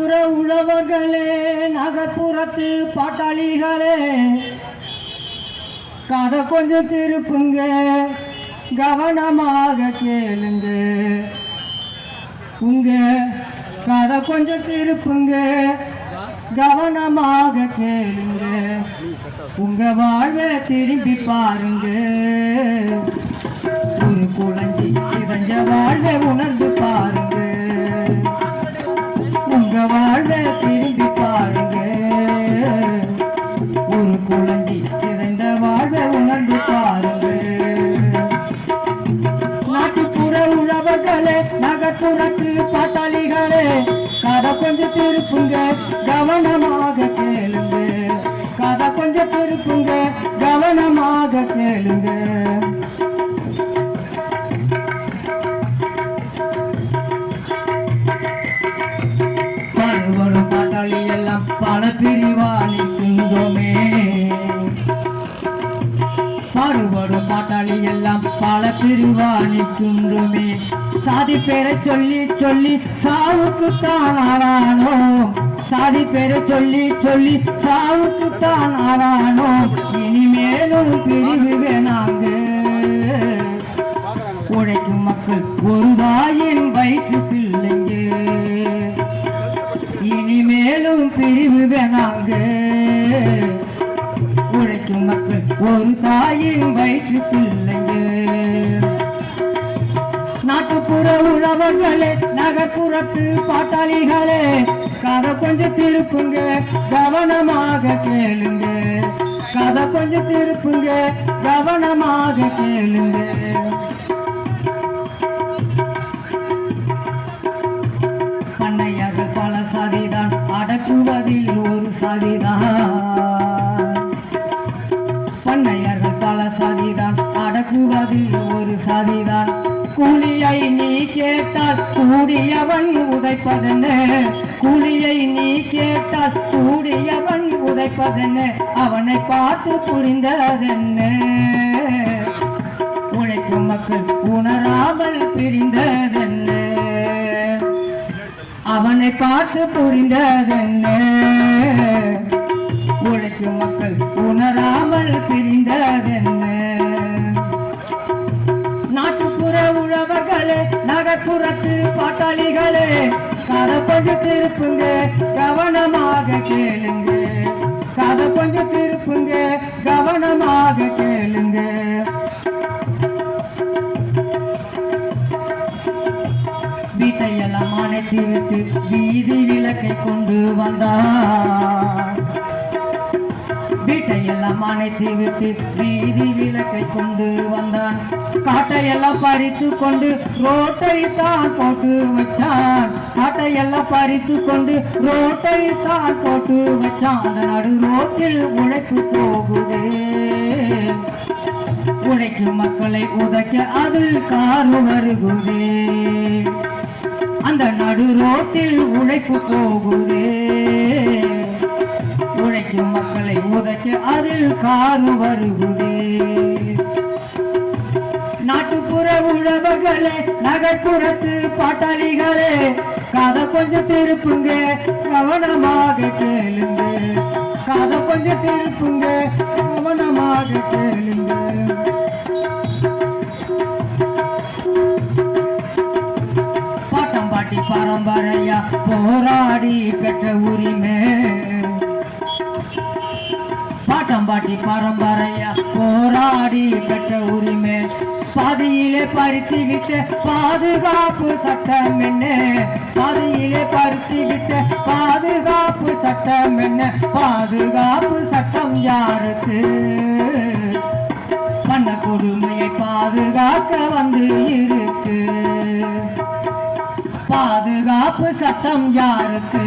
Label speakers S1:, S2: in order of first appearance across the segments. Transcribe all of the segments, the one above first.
S1: உழவர்களே நகர்ப்புறத்து பாட்டாளிகளே கதை கொஞ்சம் திருப்புங்க கவனமாக கேளுங்க. உங்க கதை கொஞ்சம் திருப்புங்க கவனமாக கேளுங்க. உங்க வாழ்வை திரும்பி பாருங்க. ஒரு குழந்தை இறஞ்ச வாழ்வை நகர்ப்புறத்து பாட்டாளிகளே கதை கொஞ்சம் திருப்புங்க கவனமாக கேளுங்க. கதை கொஞ்சம் திருப்புங்க கவனமாக கேளுங்க. பாட்டாளி எல்லாம் பல பிரிவா நிற்கின்றோமே சாதி பேரை சொல்லி சொல்லி சாவுக்குத்தான் ஆளானோ சாதி பேரை சொல்லி சொல்லி சாவுக்குத்தான் ஆளானோ இனிமேலும் பிரிவு வேணாங்க. உழைக்கும் மக்கள் ஒரு தாயின் வயிற்று பிள்ளைங்க. இனிமேலும் பிரிவு வேணாங்க. உழைக்கும் மக்கள் ஒரு தாயின் வயிற்று பிள்ளைங்க நாட்டுப்புற உழவர்களே நகர்ப்புறத்து பாட்டாளிகளே கதை கொஞ்சம் திருப்புங்க கவனமாக கேளுங்க. கதை கொஞ்சம் திருப்புங்க கவனமாக கேளுங்க. பண்ணையர்கள் பல சாதிதான் அடக்குவதில் ஒரு சாதிதான். பண்ணையர் பல சதிதான். அடக்குவது ஒரு சதிதான். கூலியை நீ கேட்டால் கூடியவன் உதைப்பதென்ன? கூலியை நீ கேட்டால் கூடியவன் உதைப்பதென்ன? அவனை பார்த்து புரிந்ததென்ன? உழைக்கும் மக்கள் உணராமல் பிரிந்ததென்ன? அவனை பார்த்து புரிந்ததென்ன? உழைக்கும் மக்கள் உணராமல் பிரி கதை கொஞ்சம் திருப்புங்க கவனமாக கேளுங்க. கதை கொஞ்சம் திருப்புங்க கவனமாக கேளுங்க. வீட்டையெல்லாம் அணைத்து விட்டு வீதி விளக்கை கொண்டு வந்தார். வீட்டையெல்லாம் அணைத்து விட்டு வீதி விளக்கை கொண்டு வந்தான். காட்டையெல்லாம் பறித்து கொண்டு ரோட்டை தான் போட்டு வச்சான். காட்டையெல்லாம் பறித்து கொண்டு ரோட்டை தான் போட்டு வச்சான். அந்த நடு ரோட்டில் உழைப்பு போகுதே. உழைக்கும் மக்களை உதைக்க அது காரு வருகுதே. அந்த நடு ரோட்டில் உழைப்பு போகுதே. உழைக்கும் மக்களை உதைக்க அதில் காது வருகுதே. நாட்டுப்புற உழவர்களே நகர்ப்புறத்து பாட்டாளிகளே கதை கொஞ்சம் திருப்புங்க கவனமாக கேளுங்க. கதை கொஞ்சம் திருப்புங்க கவனமாக கேளுங்க. பாட்டம் பாட்டி பரம்பரையா போராடி பெற்ற உரிமை. பாட்டம் பாட்டி பரம்பரையா போராடி பெற்ற உரிமை. பாதியிலே பருத்தி விட்ட பாதுகாப்பு சட்டம் என்ன? பாதியிலே பருத்தி விட்ட பாதுகாப்பு சட்டம் என்ன? பாதுகாப்பு சட்டம் யாருக்கு? பண்ண கொடுமையை பாதுகாக்க வந்து இருக்கு. பாதுகாப்பு சட்டம் யாருக்கு?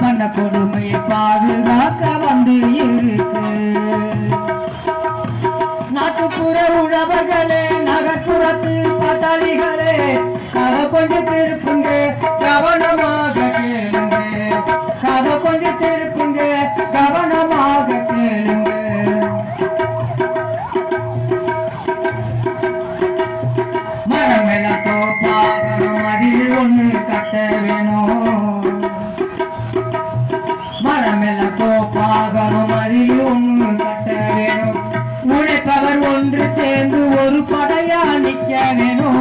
S1: பண்ண கொடுமையை பாதுகாக்க வந்து இருக்கு. நாட்டுப்புற உழவர்களே நகர்ப்புறத்து பட்டாளிகளே கதை கொஞ்சம் திருப்புங்க கவனமாக கேளுங்க. கதை கொஞ்சம் திருப்புங்க கவனமாக மனமெல்லாம் தோப்பாகணும் அதில் ஒன்று கட்ட வேணும் உழைப்பவர் ஒன்று சேர்ந்து ஒரு படையா நிற்க வேணும்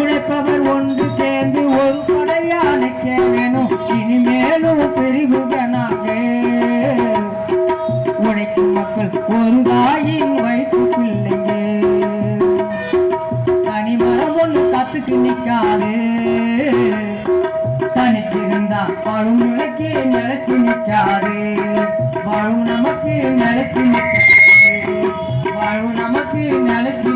S1: உழைப்பவர் ஒன்று சேர்ந்து ஒரு படையா நிற்க வேணும் இனிமேலும் பிரிவுகனாக உழைக்கும் மக்கள் ஒரு தாயின் வயிற்று பிள்ளைங்க தனிமரம் ஒன்று கத்துக்கு நிற்காது. வாழும் நிலைக்கு நிலைச்சு நிற்காது. வாழும் நமக்கு நிலைச்சு நிற்காது. வாழும் நமக்கு நிலைச்சு